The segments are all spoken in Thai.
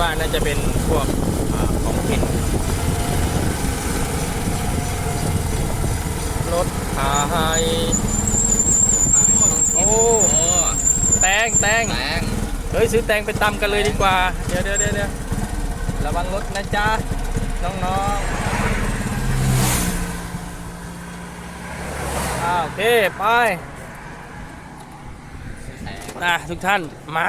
ว่าน่าจะเป็นพวกอาของกินรถขายโอ้โอ้แตงแตงแตงเฮ้ยซื้อแตงไปตำกันเลยดีกว่า เดี๋ยวเดี๋ยวเดี๋ยวเดี๋ยวระวังรถนะจ๊ะ น้องๆอ่าโอเค ไปแตงนะทุกท่านมา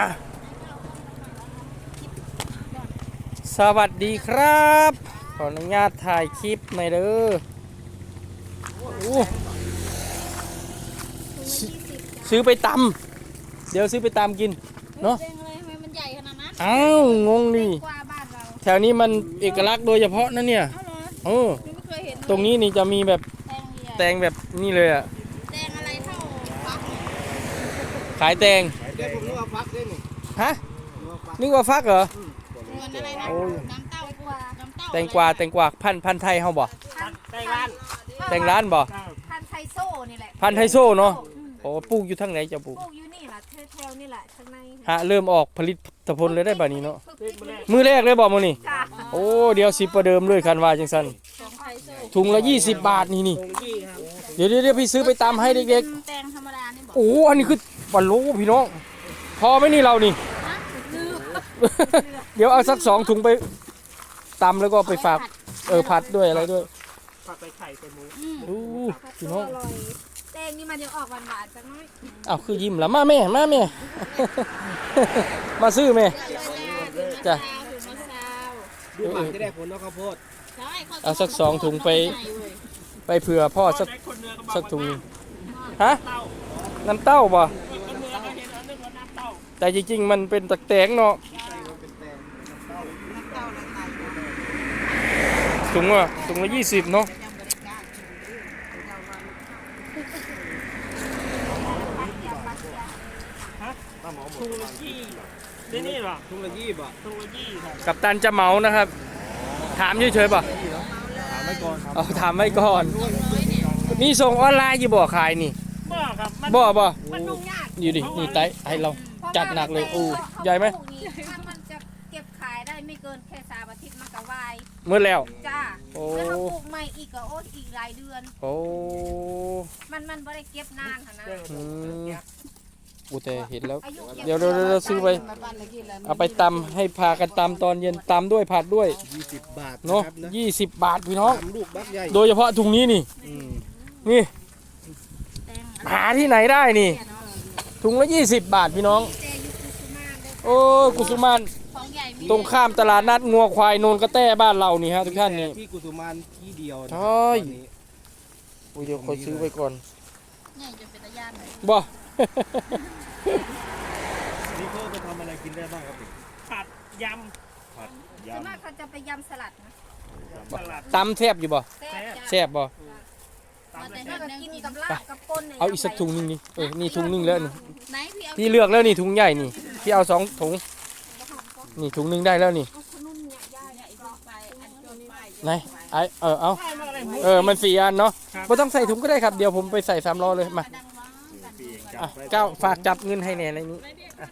สวัสดีครับ ขออนุญาตถ่ายคลิปหน่อยเด้อโอ้ซื้อซื้อไปตำเดี๋ยวซื้อไปตำกิน เนอะเจ๊งเลยทำไมมันใหญ่ขนาดนั้นอ้าวงงดิกว่าบ้านเราแถวนี้มันเอกลักษณ์โดยเฉพาะนะเนี่ยเอ้าเหรอเออยังไม่เคยเห็นเลยตรงนี้นี่จะมีแบบแตงใหญ่แตงแบบนี่เลยอะแตงอะไรเท่าฟักเนี่ยขายแตงเดี๋ยวผมนึกว่าฟักได้นี่ฮะนึกว่าฟักเหรอเงิ นอะไรนะโอ้ย น้ำเต้ากว่าน้ำเต้าแตงกวาแตงกวาพันธุ์พันธุ์ไทยเฮาบ่แตงร้านแตงร้านบ่พันธุ์ไทยโซ่นี่แหละพันธุ์ไทยโซ่เนาะโอ้ปลูกอยู่ทางไหนจะปลูกปลูกอยู่นี่แหละแถวๆนี่แหละข้างในฮะเริ่มออกผลิตผลเลยได้บัดนี้เนาะฝึกติดมือแรกเลยบ่มื้อนี้จ้าโอ้เดี๋ยวสิประเดิมเลยคันว่าจังซั่นของไทยโซ่ถุงละ 20 บาทนี่นี่ตรงยี่ครับเดี๋ยวเดี๋ยวเดี๋ยวพี่ซื้อไปตามให้เด็กแตงธรรมดานี่บๆอกโอ้อันนี้คือบัลโลพี่น้อง พอไหมนี่เรานี่ฮะลืม เดี๋ยวเอาสักสองถุงไปตำแล้วก็ไปฝากเออผัดด้วยอะไรด้วยผัดไปไข่ไปหมูอืมโอ้พี่น้องอร่อยแตงนี่มันจะออกหวานๆจังน้อยอ้าวคือยิ้มแล้วมาแม่มาแม่ มาซื้อแม่ จ้ะถึงมะซาวดูหมักจะได้ผลเนาะข้าวโพดใช่ขเอาสักสองถุงไป ไปเผื่อพ่อสักสักถุงหนึ่งฮะน้ำเต้าบ่แต่จริงๆมันเป็นตะแตงเนาะ ถุงอะถุงละยี่สิบเนาะทุ่งละยี่นี่นี่หรอทุ่งละยี่บ่ทุ่งละยี่ครับกับตันจะเหมานะครับ ถามเฉยๆป่ะถามไว้ก่อนครับเอาถามไว้ก่อน มีส่งออนไลน์อยู่บ่ขายนี่บ่ครับมันบ่บ่มันยุ่งยากอยู่ดินี่ไตให้เราจัดหนักเลยอู้ใหญ่ไหม มื่อแล้ว จ้าโอ้ แล้วถ้าปลูกใหม่อีกก็โอ้อีกหลายเดือน โอ้มันมันไม่ได้เก็บนานค่ะนะอืมอูแต่เห็นแล้ว อายุก็บเดี๋ยวเดี๋ยวเดี๋ยวซื้อไป เอาไปตำให้พากันตำตอนเย็นตำด้วยผัดด้วยยี่สิบบาทเนาะครับนะยี่สิบบาทพี่น้องทำลูกบักใหญ่โดยเฉพาะถุงนี้นี่ อืมนี่แตงหาที่ไหนได้นี่ ถุงละยี่สิบบาทพี่น้องเจยุคุสุมาเด้อโอ้กุสุมาน ของใหญ่มีตรงข้ามตลาดนัดงัวควายโนนกระแต้บ้านเรานี่ฮะทุกท่านนี่ ที่กุสุมานที่เดียวนะใช่ตอนนี้อุ้ยเดี๋ยวคอยซื้อไปก่อนใหญ่จนเป็นตะย่านเลยบ่ นี่เขาไปทำอะไรกินได้บ้างครับผัดยผัดส่วนมากยำเขาจะไปยำสลัดนะำสลัดตำแซ่บอยู่บ่แซ่บจ้ะแซ่บบ่มาแต่ถ้ากินกับลาบกับปนนี่ยเอาอีกสักถุงหนึงนี่เออนี่ถุงหนึงแล้วนี่ไหนพี่เอาพี่เลือกแล้วนี่ถุงใหญ่นี่พี่เอาสองถุง นี่ถุงหนึงได้แล้วนี่เอาขนุนเนี่ยย่าเนี่ยอีกไปอันจนไปไหนไอเออเอาเออมันสี่อันเนาะไม่ต้องใส่ถุงก็ได้ครับเดี๋ยวผมไปใส่สามล้อเลยมาดังว้ากันปีกอะเก้าฝากจับเงินให้แน่ในนี้อะ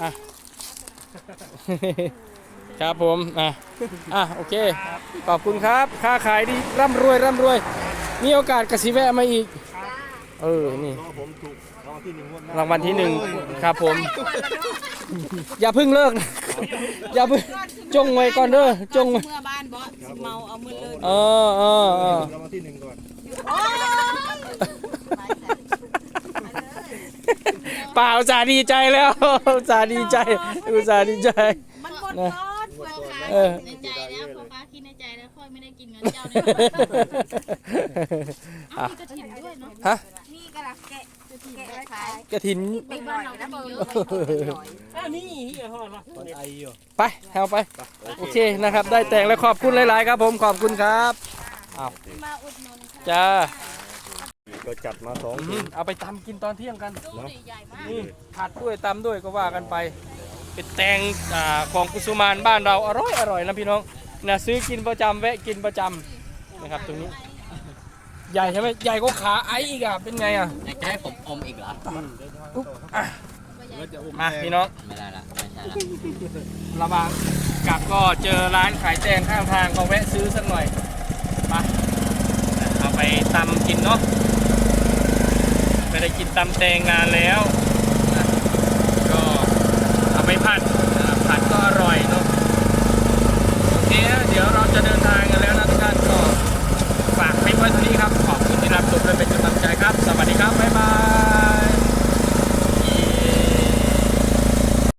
อะครับผมอะอะโอเคขอบคุณครับ ค้าขายดีร่ำรวยร่ำรวย มีโอกาสกสิแวะมาอีก เออนี่รอผมถูกรางวัลที่หนึ่งงวดหน้รางวัลที่หนึ่งครับผม อย่าเพิ่งเลิกอย่าเพิ่งจงไว้ก่อนเด้อจงไว้เมื่อบ้านบอสเมาเอามือเลยเออเออเออ รางวัลที่หนึ่งก่อนเปล่าอุตสาห์ดีใจแล้วอุตส่าห์ดีใจอุตส่าห์ดีใจ มันหมดนะก้อนพ่อค้าเออ ในใจแล้วพ่อค้าคิดในใจแล้วค่อยไม่ได้กินเงินเจ้าเนี่ยเอาอะ มีกระถิ่นด้วยเนาะฮะนี่กระ ลักแกะแกะไว้ขายกระถิน ไปบ้านเรานะเบอร์อันนี้เฮียพ่อเนาะไออยู่ไปเอาไป โอเคนะครับ ได้แต่งแล้วขอบคุณหลาย ๆ ครับผม ขอบคุณครับอ้าวมาอุดหนุนค่ะจ้าก็จัดมาสองอืถุมงเอาไปตำกินตอนเที่ยงกันดูดิใหญ่มากนี่ผัดด้วยตำด้วยก็ว่ากันไป เป็นแตงอ่าของกุสุมานบ้านเราอร่อยอร่อยนะพี่น้องนะซื้อกินประจำแวะกินประจำนะครับตรงนี้ ใหญ่ใช่ไหมใหญ่ก็ขาไอ้อีกอะเป็นไงอะอยากจะให้ผมอมอีกเหรอ มาพี่น้องไม่ได้ละไม่ใช่ละระวังกลับก็เจอร้านขายแตงข้างทางก็แวะซื้อสักหน่อยมาเอาไปตำกินเนาะไม่ได้กินตำแตงนานแล้วก็เอาไปผัดผัดก็อร่อยเนาะโอเคนะเดี๋ยว